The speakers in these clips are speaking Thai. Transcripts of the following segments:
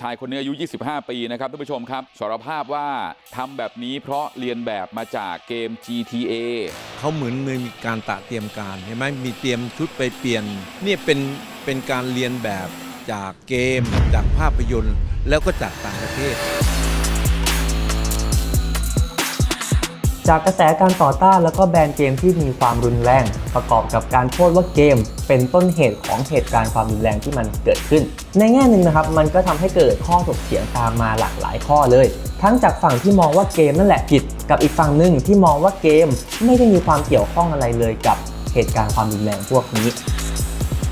ชายคนนี้อายุ25ปีนะครับท่านผู้ชมครับสารภาพว่าทำแบบนี้เพราะเรียนแบบมาจากเกม GTA เขาเหมือนมีการตะเตรียมการเห็นไหมมีเตรียมชุดไปเปลี่ยนเนี่ยเป็นเป็นการเรียนแบบจากเกม จากภาพยนตร์ แล้วก็จากต่างประเทศ จากกระแสการต่อต้านแล้วก็แบนเกมที่มีความรุนแรง ประกอบกับการโทษว่าเกม เป็นต้นเหตุของเหตุการณ์ความรุนแรงที่มันเกิดขึ้น ในแง่หนึ่งนะครับมันก็ทำให้เกิดข้อถกเถียงตามมาหลากหลายข้อเลย ทั้งจากฝั่งที่มองว่าเกมนั่นแหละผิด กับอีกฝั่งหนึ่งที่มองว่าเกม ไม่ได้มีความเกี่ยวข้องอะไรเลยกับเหตุการณ์ความรุนแรงพวกนี้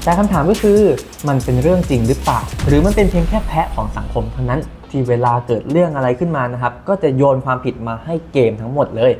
แต่คำถามก็คือมันเป็นเรื่องจริงหรือเปล่า หรือมันเป็นเพียงแค่แพะของสังคมเท่านั้นที่เวลาเกิดเรื่องอะไรขึ้นมานะครับ ก็จะโยนความผิดมาให้เกมทั้งหมดเลย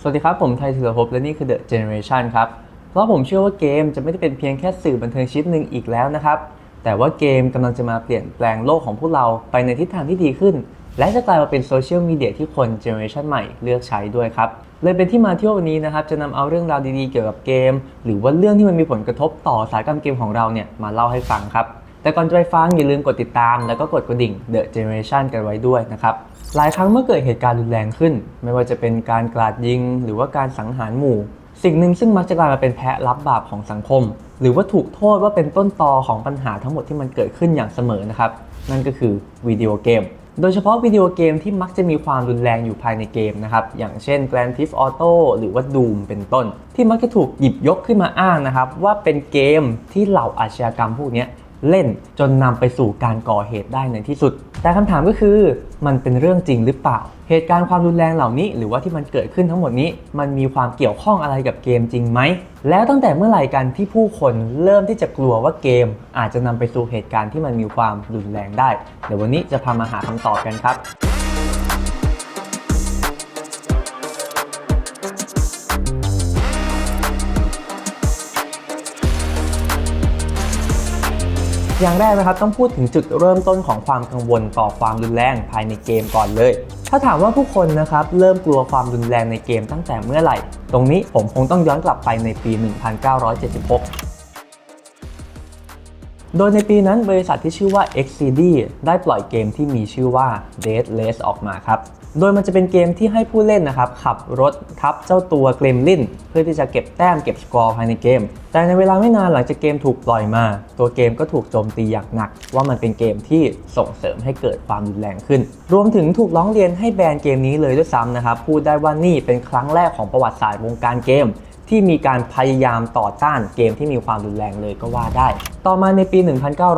สวัสดีครับ ผมไทยธีรภพและนี่คือ The Generation ครับ เพราะผมเชื่อว่าเกมจะไม่ได้เป็นเพียงแค่สื่อบันเทิงชิ้นหนึ่งอีกแล้วนะครับ แต่ว่าเกมกำลังจะมาเปลี่ยนแปลงโลกของพวกเราไปในทิศทางที่ดีขึ้น และจะกลายมาเป็นโซเชียลมีเดียที่คนเจเนอเรชันใหม่เลือกใช้ด้วยครับ เลยเป็นที่มาที่วันนี้นะครับ จะนำเอาเรื่องราวดีๆเกี่ยวกับเกม หรือว่าเรื่องที่มันมีผลกระทบต่อสายการเกมของเราเนี่ยมาเล่าให้ฟังครับ แต่ก่อนจะไปฟังอย่าลืมกดติดตาม แล้วก็กดกระดิ่ง The Generation กันไว้ด้วยนะครับหลายครั้งเมื่อเกิดเหตุการณ์รุนแรงขึ้น ไม่ว่าจะเป็นการกราดยิง หรือว่าการสังหารหมู่ สิ่งหนึ่งซึ่งมักจะกลายมาเป็นแพะรับบาปของสังคม หรือว่าถูกโทษว่าเป็นต้นตอของปัญหาทั้งหมดที่มันเกิดขึ้นอย่างเสมอนะครับ นั่นก็คือวิดีโอเกม โดยเฉพาะวิดีโอเกมที่มักจะมีความรุนแรงอยู่ภายในเกมนะครับ อย่างเช่น Grand Theft Auto หรือว่า Doom เป็นต้น ที่มักจะถูกหยิบยกขึ้นมาอ้างนะครับ ว่าเป็นเกมที่เหล่าอาชญากรรมพวกนี้ เล่นจนนำไปสู่การก่อเหตุได้ในที่สุด แต่คำถามก็คือมันเป็นเรื่องจริงหรือเปล่า เหตุการณ์ความรุนแรงเหล่านี้ หรือว่าที่มันเกิดขึ้นทั้งหมดนี้ มันมีความเกี่ยวข้องอะไรกับเกมจริงไหม แล้วตั้งแต่เมื่อไหร่กันที่ผู้คนเริ่มที่จะกลัวว่าเกม อาจจะนำไปสู่เหตุการณ์ที่มันมีความรุนแรงได้เดี๋ยววันนี้จะพามาหาคำตอบกันครับ อย่างแรกนะครับต้องพูดถึงจุดเริ่มต้นของความกังวลต่อความรุนแรงภายในเกมก่อนเลย ถ้าถามว่าผู้คนนะครับเริ่มกลัวความรุนแรงในเกมตั้งแต่เมื่อไหร่ ตรงนี้ผมคงต้องย้อนกลับไปในปี 1976โดยในปีนั้นบริษัทที่ชื่อว่า XCD ได้ปล่อยเกมที่มีชื่อว่า Dead Race ออกมาครับ โดยมันจะเป็นเกมที่ให้ผู้เล่นนะครับขับรถทับเจ้าตัวเกรมลินเพื่อที่จะเก็บแต้มเก็บสกอร์ภายในเกม แต่ในเวลาไม่นานหลังจากเกมถูกปล่อยมา ตัวเกมก็ถูกโจมตีอย่างหนัก ว่ามันเป็นเกมที่ส่งเสริมให้เกิดความรุนแรงขึ้น รวมถึงถูกร้องเรียนให้แบนเกมนี้เลยด้วยซ้ำนะครับพูดได้ว่านี่เป็นครั้งแรกของประวัติศาสตร์วงการเกม ที่มีการพยายามต่อต้านเกมที่มีความรุนแรงเลยก็ว่าได้ ต่อมาในปี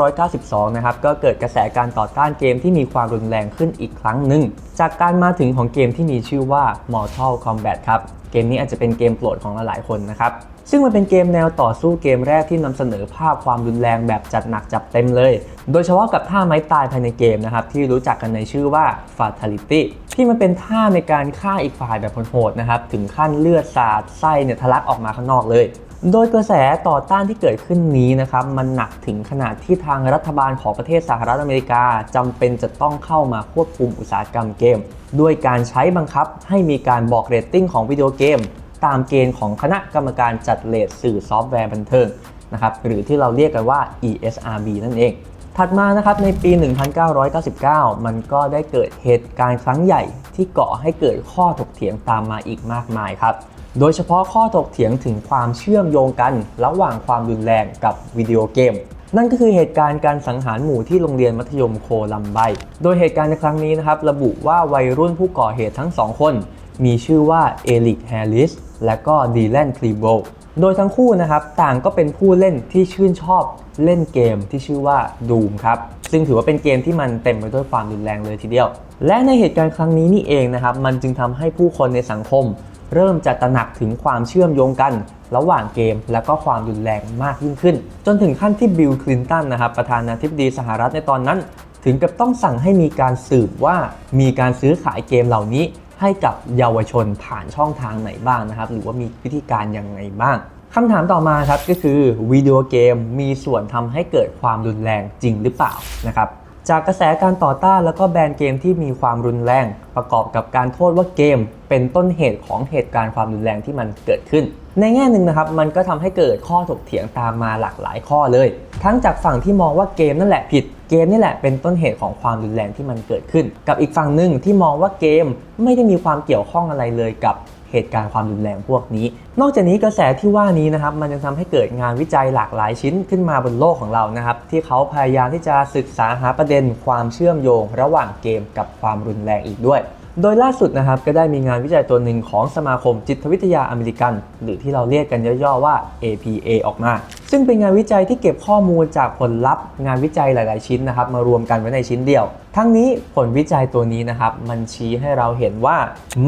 1992 นะครับ ก็เกิดกระแสการต่อต้านเกมที่มีความรุนแรงขึ้นอีกครั้งหนึ่ง จากการมาถึงของเกมที่มีชื่อว่า Mortal Kombat ครับเกมนี้อาจจะเป็นเกมโปรดของหลายๆคนนะครับ ซึ่งมันเป็นเกมแนวต่อสู้เกมแรกที่นำเสนอภาพความรุนแรงแบบจัดหนักจับเต็มเลย โดยเฉพาะกับท่าไม้ตายภายในเกมนะครับ ที่รู้จักกันในชื่อว่า Fatality ที่มันเป็นท่าในการฆ่าอีกฝ่ายแบบโหดๆนะครับ ถึงขั้นเลือดสาดไส้เนี่ยทะลักออกมาข้างนอกเลย โดยกระแสต่อต้านที่เกิดขึ้นนี้นะครับมันหนักถึงขนาดที่ทางรัฐบาลของประเทศสหรัฐอเมริกาจำเป็นจะต้องเข้ามาควบคุมอุตสาหกรรมเกม ด้วยการใช้บังคับให้มีการบอกเรตติ้งของวิดีโอเกม ตามเกณฑ์ของคณะกรรมการจัดเลทสื่อซอฟต์แวร์บันเทิงนะครับหรือที่เราเรียกกันว่า ESRB นั่นเอง ถัดมานะครับในปี 1999 มันก็ได้เกิดเหตุการณ์ครั้งใหญ่ที่ก่อให้เกิดข้อถกเถียงตามมาอีกมากมายครับ โดยเฉพาะข้อถกเถียงถึงความเชื่อมโยงกัน ระหว่างความรุนแรงกับวิดีโอเกม นั่นก็คือเหตุการณ์การสังหารหมู่ที่โรงเรียนมัธยมโคลัมไบ โดยเหตุการณ์ในครั้งนี้นะครับระบุว่าวัยรุ่นผู้ก่อเหตุทั้งสองคน มีชื่อว่าเอลิกแฮร์ริสและก็ดีแลนคลีโบโดยทั้งคู่นะครับต่างก็เป็นผู้เล่นที่ชื่นชอบเล่นเกมที่ชื่อว่า Doom ครับซึ่งถือว่าเป็นเกมที่มันเต็มไปด้วยความรุนแรงเลยทีเดียว และในเหตุการณ์ครั้งนี้นี่เองนะครับมันจึงทำให้ผู้คนในสังคม เริ่มจะตระหนักถึงความเชื่อมโยงกัน ระหว่างเกม และก็ความรุนแรงมากยิ่งขึ้น จนถึงขั้นที่บิลคลินตันนะครับประธานาธิบดีสหรัฐในตอนนั้น ถึงกับต้องสั่งให้มีการสืบว่ามีการซื้อขายเกมเหล่านี้ ให้กับเยาวชนผ่านช่องทางไหนบ้างนะครับ หรือว่ามีวิธีการยังไงบ้างคำถามต่อมาครับก็คือวิดีโอเกมมีส่วนทำให้เกิดความรุนแรงจริงหรือเปล่านะครับ จากกระแสการต่อต้านแล้วก็แบนเกมที่มีความรุนแรง ประกอบกับการโทษว่าเกม เป็นต้นเหตุของเหตุการณ์ความรุนแรงที่มันเกิดขึ้น ในแง่หนึ่งนะครับมันก็ทำให้เกิดข้อถกเถียงตามมาหลากหลายข้อเลย ทั้งจากฝั่งที่มองว่าเกมนั่นแหละผิดเกมนี่แหละเป็นต้นเหตุของความรุนแรงที่มันเกิดขึ้น กับอีกฝั่งหนึ่งที่มองว่าเกมไม่ได้มีความเกี่ยวข้องอะไรเลยกับ เหตุการณ์ความรุนแรงพวกนี้ นอกจากนี้กระแสที่ว่านี้นะครับมันยังทำให้เกิดงานวิจัยหลากหลายชิ้นขึ้นมาบนโลกของเรานะครับที่เขาพยายามที่จะศึกษาหาประเด็นความเชื่อมโยง ระหว่างเกมกับความรุนแรงอีกด้วย โดยล่าสุดนะครับก็ได้มีงานวิจัยตัวหนึ่งของสมาคมจิตวิทยาอเมริกัน หรือที่เราเรียกกันย่อๆว่า APA ออกมา ซึ่งเป็นงานวิจัยที่เก็บข้อมูลจากผลลัพธ์ งานวิจัยหลายๆ ชิ้นนะครับมารวมกันไว้ในชิ้นเดียว ทั้งนี้ผลวิจัยตัวนี้นะครับมันชี้ให้เราเห็นว่า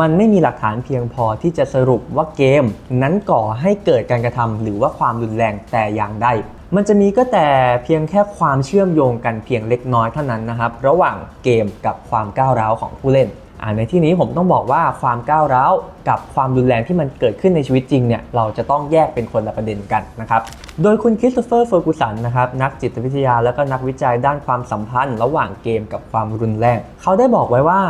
มันไม่มีหลักฐานเพียงพอที่จะสรุปว่าเกม นั้นก่อให้เกิดการกระทำหรือว่าความรุนแรงแต่อย่างใดมันจะมีก็แต่เพียงแค่ความเชื่อมโยงกันเพียงเล็กน้อยเท่านั้นนะครับ ระหว่างเกมกับความก้าวร้าวของผู้เล่น ในที่นี้ผมต้องบอกว่าความก้าวร้าวกับความรุนแรงที่มันเกิดขึ้นในชีวิตจริงเนี่ยเราจะต้องแยกเป็นคนละประเด็นกันนะครับโดยคุณคริสโตเฟอร์เฟอร์กูสันนะครับนักจิตวิทยาและก็นักวิจัยด้านความสัมพันธ์ ระหว่างเกมกับความรุนแรง เขาได้บอกไว้ว่า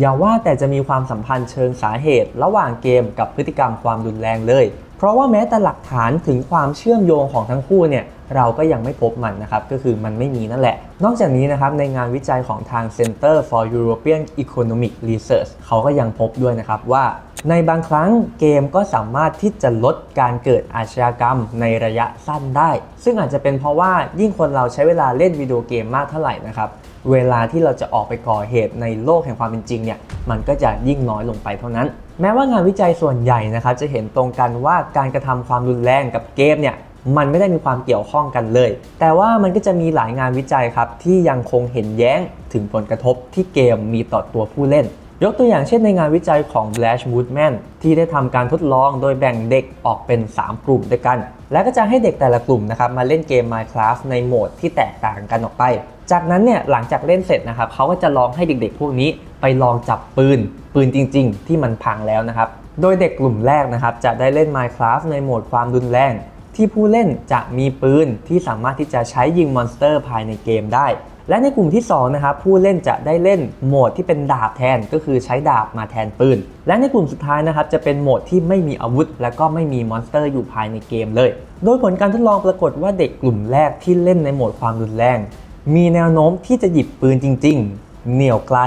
อย่าว่าแต่จะมีความสัมพันธ์เชิงสาเหตุ ระหว่างเกมกับพฤติกรรมความรุนแรงเลย เพราะว่าแม้แต่หลักฐานถึงความเชื่อมโยงของทั้งคู่เนี่ยเราก็ยังไม่พบมันนะครับ ก็คือมันไม่มีนั่นแหละ นอกจากนี้นะครับในงานวิจัยของทาง Center for European Economic Research เขาก็ยังพบด้วยนะครับว่า ในบางครั้งเกมก็สามารถที่จะลดการเกิดอาชญากรรมในระยะสั้นได้ ซึ่งอาจจะเป็นเพราะว่ายิ่งคนเราใช้เวลาเล่นวิดีโอเกมมากเท่าไหร่นะครับ เวลาที่เราจะออกไปก่อเหตุในโลกแห่งความเป็นจริงเนี่ยมันก็จะยิ่งน้อยลงไปเท่านั้น แม้ว่างานวิจัยส่วนใหญ่นะครับจะเห็นตรงกันว่าการกระทำความรุนแรงกับเกมเนี่ยมันไม่ได้มีความเกี่ยวข้องกันเลย แต่ว่ามันก็จะมีหลายงานวิจัยครับที่ยังคงเห็นแย้งถึงผลกระทบที่เกมมีต่อตัวผู้เล่น ยกตัวอย่างเช่นในงานวิจัยของ Blash Woodman ที่ได้ทำการทดลองโดยแบ่งเด็กออกเป็น 3 กลุ่มด้วยกัน และก็จะให้เด็กแต่ละกลุ่มนะครับมาเล่นเกม Minecraft ในโหมดที่แตกต่างกันออกไป จากนั้นเนี่ยหลังจากเล่นเสร็จนะครับเขาก็จะลองให้เด็กๆ พวกนี้ไปลองจับปืน ปืนจริง ๆ ที่มันพังแล้วนะครับ โดยเด็กกลุ่มแรกนะครับจะได้เล่น Minecraft ในโหมดความรุนแรง ที่ผู้เล่นจะมีปืนที่สามารถที่จะใช้ยิงมอนสเตอร์ภายในเกมได้ และในกลุ่มที่2นะครับผู้เล่นจะได้เล่นโหมดที่เป็นดาบแทนก็คือใช้ดาบมาแทนปืน และในกลุ่มสุดท้ายนะครับจะเป็นโหมดที่ไม่มีอาวุธ และก็ไม่มีมอนสเตอร์อยู่ภายในเกมเลย โดยผลการทดลองปรากฏว่าเด็กกลุ่มแรกที่เล่นในโหมดความรุนแรง มีแนวโน้มที่จะหยิบปืนจริง ๆเหนี่ยวไกล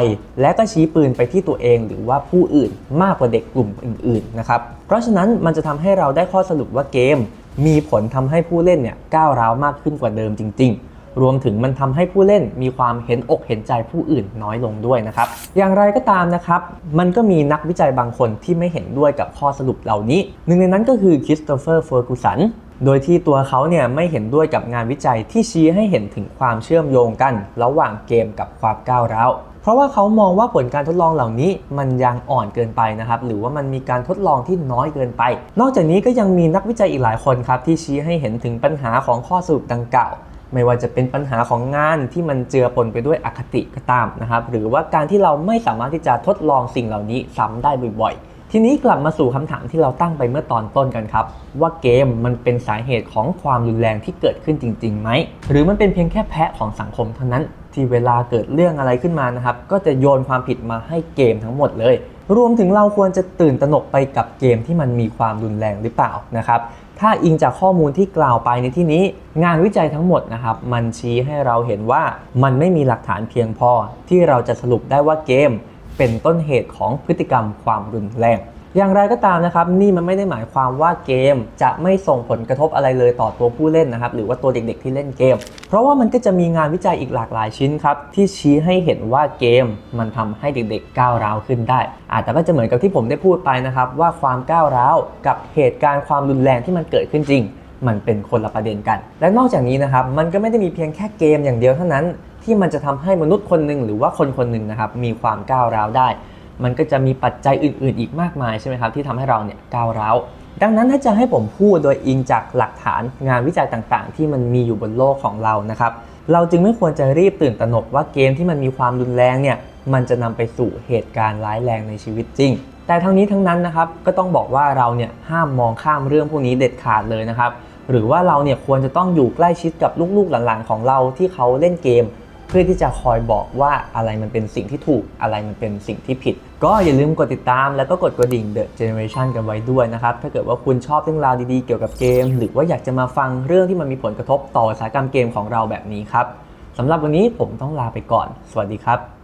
และก็ชี้ปืนไปที่ตัวเองหรือว่าผู้อื่นมากกว่าเด็กกลุ่มอื่นๆนะครับ เพราะฉะนั้นมันจะทำให้เราได้ข้อสรุปว่าเกม มีผลทำให้ผู้เล่นเนี่ยก้าวร้าวมากขึ้นกว่าเดิมจริง ๆ รวมถึงมันทำให้ผู้เล่นมีความเห็นอกเห็นใจผู้อื่นน้อยลงด้วยนะครับ อย่างไรก็ตามนะครับมันก็มีนักวิจัยบางคนที่ไม่เห็นด้วยกับข้อสรุปเหล่านี้ หนึ่งในนั้นก็คือคริสโตเฟอร์เฟอร์กูสันโดยที่ตัวเขาเนี่ยไม่เห็นด้วยกับงานวิจัยที่ชี้ให้เห็นถึงความเชื่อมโยงกัน ระหว่างเกมกับความก้าวร้าวเพราะว่าเขามองว่าผลการทดลองเหล่านี้มันยังอ่อนเกินไปนะครับ หรือว่ามันมีการทดลองที่น้อยเกินไป นอกจากนี้ก็ยังมีนักวิจัยอีกหลายคนครับที่ชี้ให้เห็นถึงปัญหาของข้อสรุปดังกล่าว ไม่ว่าจะเป็นปัญหาของงานที่มันเจือปนไปด้วยอคติก็ตามนะครับ หรือว่าการที่เราไม่สามารถที่จะทดลองสิ่งเหล่านี้ซ้ำได้บ่อยๆ ทีนี้กลับมาสู่คำถามที่เราตั้งไปเมื่อตอนต้นกันครับ ว่าเกมมันเป็นสาเหตุของความรุนแรงที่เกิดขึ้นจริงๆไหมหรือมันเป็นเพียงแค่แพะของสังคมเท่านั้นที่เวลาเกิดเรื่องอะไรขึ้นมานะครับ ก็จะโยนความผิดมาให้เกมทั้งหมดเลย รวมถึงเราควรจะตื่นตระหนกไปกับเกมที่มันมีความรุนแรงหรือเปล่านะครับ ถ้าอิงจากข้อมูลที่กล่าวไปในที่นี้ งานวิจัยทั้งหมดนะครับ มันชี้ให้เราเห็นว่ามันไม่มีหลักฐานเพียงพอ ที่เราจะสรุปได้ว่าเกม เป็นต้นเหตุของพฤติกรรมความรุนแรง อย่างไรก็ตามนะครับนี่มันไม่ได้หมายความว่าเกมจะไม่ส่งผลกระทบอะไรเลยต่อตัวผู้เล่นนะครับหรือว่าตัวเด็กๆที่เล่นเกม เพราะว่ามันก็จะมีงานวิจัยอีกหลากหลายชิ้นครับที่ชี้ให้เห็นว่าเกมมันทำให้เด็กๆก้าวร้าวขึ้นได้อาจจะก็จะเหมือนกับที่ผมได้พูดไปนะครับว่าความก้าวร้าวกับเหตุการณ์ความรุนแรงที่มันเกิดขึ้นจริง มันเป็นคนละประเด็นกัน และนอกจากนี้นะครับมันก็ไม่ได้มีเพียงแค่เกมอย่างเดียวเท่านั้นที่มันจะทำให้มนุษย์คนหนึ่งหรือว่าคนคนหนึ่งนะครับมีความก้าวร้าวได้ มันก็จะมีปัจจัยอื่น ๆ อีกมากมายใช่ไหมครับที่ทำให้เราเนี่ยก้าวร้าวดังนั้นถ้าจะให้ผมพูดโดยอิงจากหลักฐานงานวิจัยต่างๆ ที่มันมีอยู่บนโลกของเรานะครับเราจึงไม่ควรจะรีบตื่นตระหนกว่าเกมที่มันมีความรุนแรงเนี่ยมันจะนำไปสู่เหตุการณ์ร้ายแรงในชีวิตจริง แต่ทั้งนี้ทั้งนั้นนะครับก็ต้องบอกว่าเราเนี่ยห้ามมองข้ามเรื่องพวกนี้เด็ดขาดเลยนะครับหรือว่าเราเนี่ยควรจะต้องอยู่ใกล้ชิดกับลูกๆหลานๆของเราที่เขาเล่นเกม เพื่อที่จะคอยบอกว่าอะไรมันเป็นสิ่งที่ถูกอะไรมันเป็นสิ่งที่ผิด ก็อย่าลืมกดติดตามแล้วก็กดกระดิ่ง The Generation กันไว้ด้วยนะครับ ถ้าเกิดว่าคุณชอบเรื่องราวดีๆเกี่ยวกับเกม หรือว่าอยากจะมาฟังเรื่องที่มันมีผลกระทบต่ออุตสาหกรรมเกมของเราแบบนี้ครับสำหรับวันนี้ผมต้องลาไปก่อน สวัสดีครับ